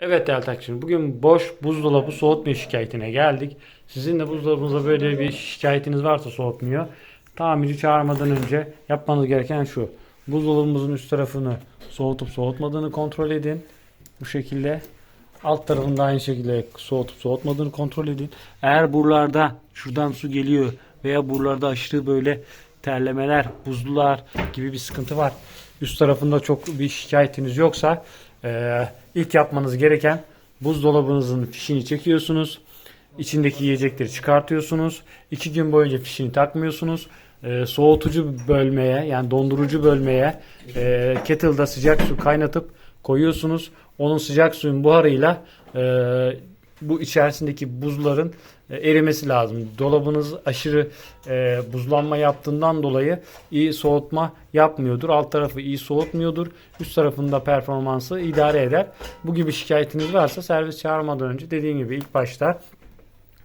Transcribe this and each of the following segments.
Evet değerli takipçilerim, bugün boş buzdolabı soğutma şikayetine geldik. Sizin de buzdolabınızda böyle bir şikayetiniz varsa soğutmuyor. Tamirci çağırmadan önce yapmanız gereken şu. Buzdolabımızın üst tarafını soğutup soğutmadığını kontrol edin. Bu şekilde. Alt tarafını da aynı şekilde soğutup soğutmadığını kontrol edin. Eğer buralarda şuradan su geliyor veya buralarda aşırı böyle terlemeler, buzlular gibi bir sıkıntı var. Üst tarafında çok bir şikayetiniz yoksa eee, ilk yapmanız gereken buzdolabınızın fişini çekiyorsunuz. İçindeki yiyecekleri çıkartıyorsunuz. İki gün boyunca fişini takmıyorsunuz. Eee, soğutucu bölmeye yani dondurucu bölmeye eee kettle'da sıcak su kaynatıp koyuyorsunuz. Onun sıcak suyun buharıyla eee, bu içerisindeki buzların e, erimesi lazım. Dolabınız aşırı e, buzlanma yaptığından dolayı iyi soğutma yapmıyordur. Alt tarafı iyi soğutmuyordur. Üst tarafında performansı idare eder. Bu gibi şikayetiniz varsa servis çağırmadan önce dediğim gibi ilk başta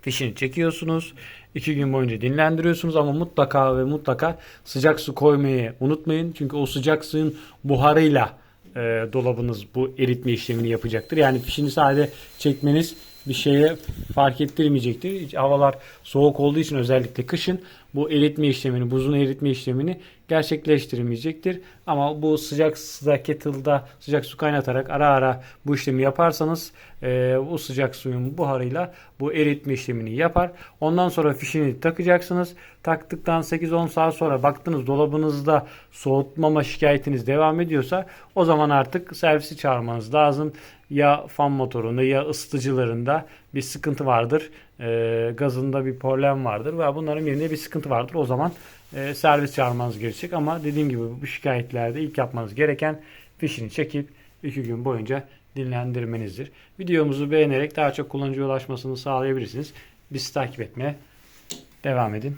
fişini çekiyorsunuz. İki gün boyunca dinlendiriyorsunuz ama mutlaka ve mutlaka sıcak su koymayı unutmayın. Çünkü o sıcak suyun buharıyla e, dolabınız bu eritme işlemini yapacaktır. Yani fişini sadece çekmeniz bir şeye fark ettirmeyecektir. Havalar soğuk olduğu için özellikle kışın bu eritme işlemini, buzun eritme işlemini gerçekleştirmeyecektir. Ama bu sıcak suda kettle'da sıcak su kaynatarak ara ara bu işlemi yaparsanız e, bu sıcak suyun buharıyla bu eritme işlemini yapar. Ondan sonra fişini takacaksınız. Taktıktan 8-10 saat sonra baktınız dolabınızda soğutmama şikayetiniz devam ediyorsa o zaman artık servisi çağırmanız lazım. Ya fan motorunda ya ısıtıcılarında bir sıkıntı vardır. E, gazında bir problem vardır ve bunların birinde bir sıkıntı vardır. O zaman e, servis çağırmanız gerekecek ama dediğim gibi bu şikayetlerde ilk yapmanız gereken fişini çekip 2 gün boyunca dinlendirmenizdir. Videomuzu beğenerek daha çok kullanıcıya ulaşmasını sağlayabilirsiniz. Bizi takip etmeye devam edin.